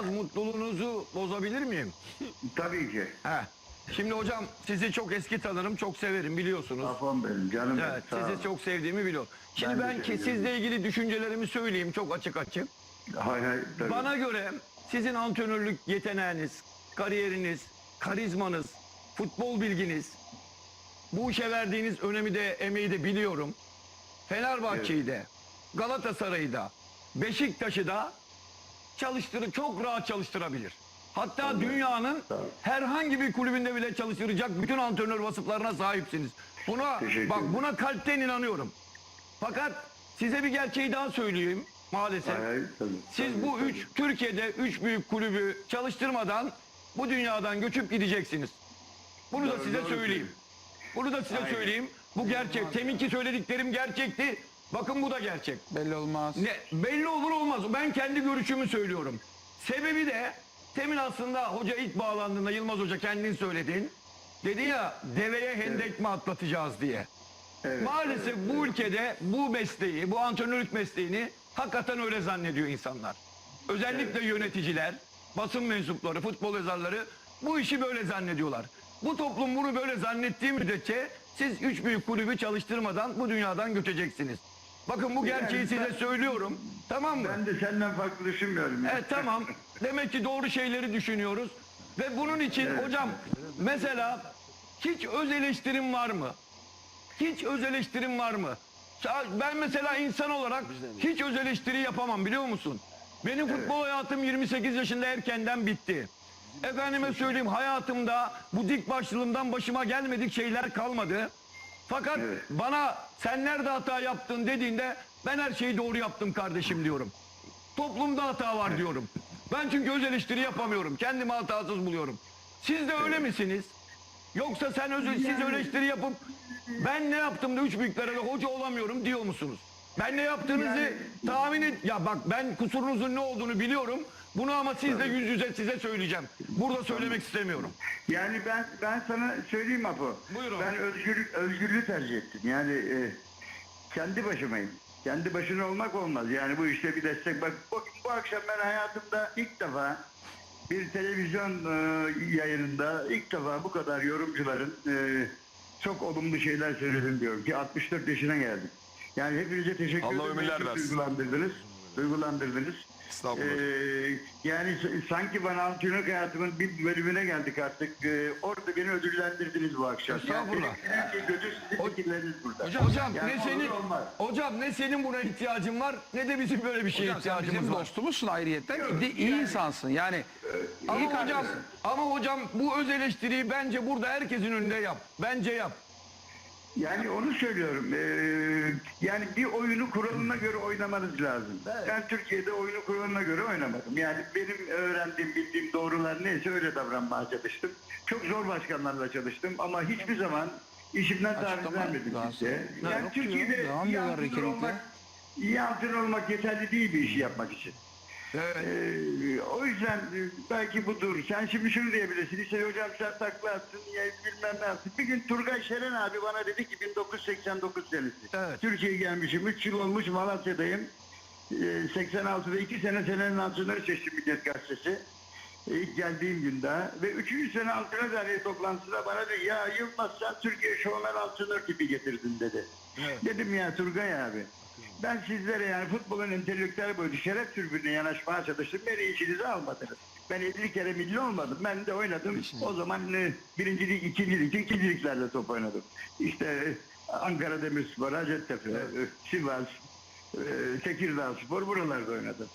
biraz mutluluğunuzu bozabilir miyim? Tabii ki. He. Şimdi hocam sizi çok eski tanırım, çok severim biliyorsunuz. Afon benim canım benim. Evet, Sağ sizi çok sevdiğimi biliyorum. Şimdi Ben ben, ki sizle ilgili düşüncelerimi söyleyeyim çok açık açık. Hay hay tabii. Bana göre sizin antrenörlük yeteneğiniz, kariyeriniz, karizmanız, futbol bilginiz, bu işe verdiğiniz önemi de emeği de biliyorum. Fenerbahçe'yi de, Galatasaray'ı da, Beşiktaş'ı da çalıştırı çok rahat çalıştırabilir. Hatta dünyanın Sağ ol. herhangi bir kulübünde bile çalıştıracak bütün antrenör vasıflarına sahipsiniz. Buna Teşekkür bak buna kalpten inanıyorum. Fakat size bir gerçeği daha söyleyeyim maalesef. Hay hay tabii. Siz Tabii, bu tabii. üç Türkiye'de üç büyük kulübü çalıştırmadan bu dünyadan göçüp gideceksiniz. Bunu da Doğru, size doğru söyleyeyim. Bunu da size Aynen. söyleyeyim. Bu gerçek. Teminki söylediklerim gerçekti. Bakın bu da gerçek. Belli olmaz. Ne, belli olur olmaz. Ben kendi görüşümü söylüyorum. Sebebi de temin aslında hoca ilk bağlandığında Yılmaz Hoca kendin söyledin. Dedi ya deveye hendek mi atlatacağız diye. Evet, Maalesef bu ülkede bu mesleği, bu antrenörlük mesleğini hakikaten öyle zannediyor insanlar. Özellikle yöneticiler, basın mensupları, futbol yazarları bu işi böyle zannediyorlar. Bu toplum bunu böyle zannettiği müddetçe siz üç büyük kulübü çalıştırmadan bu dünyadan göçeceksiniz. Bakın bu gerçeği Yani size ben- söylüyorum. Tamam mı? Ben de senden farklı düşünmüyorum. ya. Evet tamam. Demek ki doğru şeyleri düşünüyoruz. Ve bunun için hocam mesela hiç öz eleştirim var mı? Hiç öz eleştirim var mı? Sa- Ben mesela insan olarak hiç öz eleştiri yapamam biliyor musun? Benim futbol hayatım 28 yaşında erkenden bitti. Efendime söyleyeyim hayatımda bu dik başlılığımdan başıma gelmedik şeyler kalmadı. Fakat Evet. bana sen nerede hata yaptın dediğinde ben her şeyi doğru yaptım kardeşim diyorum. Toplumda hata var diyorum. Ben çünkü öz eleştiri yapamıyorum. Kendimi hatasız buluyorum. Siz de öyle misiniz? Yoksa sen öz, siz eleştiri yapıp ben ne yaptım da üç büyüklere de hoca olamıyorum diyor musunuz? Ben ne yaptığınızı Yani- tahmin et. Ya bak ben kusurunuzun ne olduğunu biliyorum. Bunu ama sizle yüz yüze size söyleyeceğim. Burada söylemek istemiyorum. Yani ben ben sana söyleyeyim Apo. Buyur abi. Ben özgürlük özgürlüğü tercih ettim. Yani e, kendi başımayım. Kendi başına olmak olmaz. Yani bu işte bir destek. Bak bu, bu akşam ben hayatımda ilk defa bir televizyon e, yayınında ilk defa bu kadar yorumcuların e, çok olumlu şeyler söyledim diyorum ki 64 yaşına geldim. Yani hepinize teşekkür Allah ederim. ömürler versin. Duygulandırdınız. Duygulandırdınız. Estağfurullah. Ee, yani sanki bana antrenörlük hayatımın bir bölümüne geldik artık. Ee, orada beni ödüllendirdiniz bu akşam. Estağfurullah. Yani gözü sizin fikirleriniz burada. Hocam, hocam Yani ne senin olmaz. hocam ne senin buna ihtiyacın var ne de bizim böyle bir şeye Hocam ihtiyacımız bizim var. dostumuzsun ayrıyetten. Bir de iyi insansın. Yani Ama iyi hocam, ama hocam bu öz eleştiriyi bence burada herkesin önünde yap. Bence yap. Yani onu söylüyorum. Ee, yani bir oyunu kuralına göre oynamanız lazım. Ben Türkiye'de oyunu kuralına göre oynamadım. Yani benim öğrendiğim, bildiğim doğrular neyse öyle davranmaya çalıştım. Çok zor başkanlarla çalıştım ama hiçbir zaman işimden taviz vermedim kimseye. Yani Türkiye'de iyi antrenör olmak, iyi antrenör olmak yeterli değil bir işi yapmak için. Ee, o yüzden e, belki budur. Sen şimdi şunu diyebilirsin. İşte hocam sen takla attın, ya bilmem ne yaptın. Bir gün Turgay Şeren abi bana dedi ki 1989 senesi. Evet. Türkiye'ye gelmişim. 3 yıl olmuş Malatya'dayım. Ee, 86'da 2 sene senenin antrenörü seçtim Milliyet Gazetesi. İlk geldiğim günde ve 3. sene antrenör derneği toplantısında bana dedi ya Yılmaz sen Türkiye şovmen antrenör tipi getirdin dedi. Dedim ya Turgay abi ben sizlere yani futbolun entelektüel boyutu şeref türbününe yanaşmaya çalıştım. Beni içinize almadınız. Ben 50 kere milli olmadım. Ben de oynadım. O zaman e, birinci lig, ikinci lig, ikinci liglerde top oynadım. İşte Ankara Demirspor, Hacettepe, e, Sivas, Tekirdağ Spor buralarda oynadım.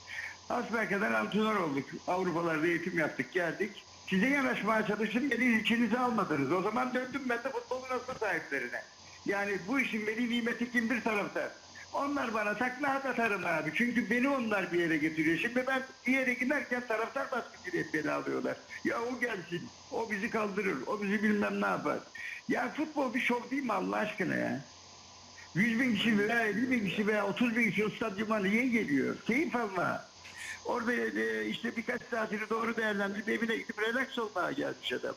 Asbelka'dan antrenör olduk. Avrupalarda eğitim yaptık, geldik. Size yanaşmaya çalıştım, beni içinize almadınız. O zaman döndüm ben de futbolun asıl sahiplerine. Yani bu işin veli nimeti kimdir taraftar? Onlar bana takla at atarım abi. Çünkü beni onlar bir yere getiriyor. Şimdi ben bir yere giderken taraftar baskıcıyla hep beni alıyorlar. Ya o gelsin, o bizi kaldırır, o bizi bilmem ne yapar. Ya futbol bir şov değil mi Allah aşkına ya? 100 bin kişi veya 50 bin kişi veya 30 bin kişi o stadyuma niye geliyor? Keyif alma. Orada e, işte birkaç saatini doğru değerlendirip evine gidip relax olmaya gelmiş adam.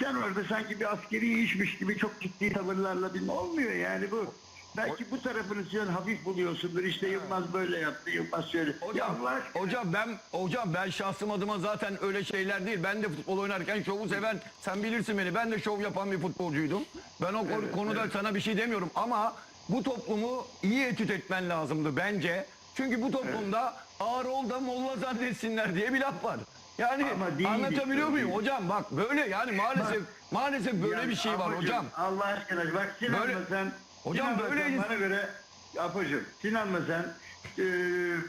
Sen orada sanki bir askeri işmiş gibi çok ciddi tavırlarla bilmem olmuyor yani bu. belki bu tarafını sen hafif buluyorsundur. İşte Yılmaz böyle yaptı, Yılmaz şöyle. Ya Hocam, Allah aşkına. hocam ben hocam ben şahsım adıma zaten öyle şeyler değil. Ben de futbol oynarken şovu seven sen bilirsin beni. Ben de şov yapan bir futbolcuydum. Ben o konu- konuda sana bir şey demiyorum ama bu toplumu iyi etüt etmen lazımdı bence. Çünkü bu toplumda ağır ol da molla zannetsinler diye bir laf var. Yani Ama değil anlatabiliyor muyum değil. hocam bak böyle yani maalesef maalesef böyle Yani bir şey var hocam. Allah aşkına bak Sinan'la Böyle- sen Hocam Sinan'la böyle bana göre Apocuğum Sinan'la sen e,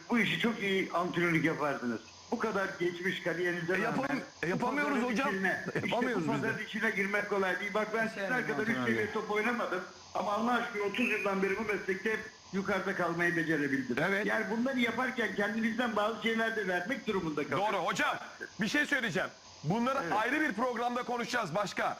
bu işi çok iyi antrenörlük yapardınız. Bu kadar geçmiş kariyerinizde E, yapam- rağmen e, yapamıyoruz hocam. içine- yapamıyoruz işte biz de. içine girmek kolay değil. Bak ben sizler kadar üst seviye top oynamadım. Ama Allah aşkına 30 yıldan beri bu meslekte hep yukarıda kalmayı becerebildim. Evet. Yani bunları yaparken kendinizden bazı şeyler de vermek durumunda kalıyorsunuz. Doğru hocam bir şey söyleyeceğim. Bunları ayrı bir programda konuşacağız başka.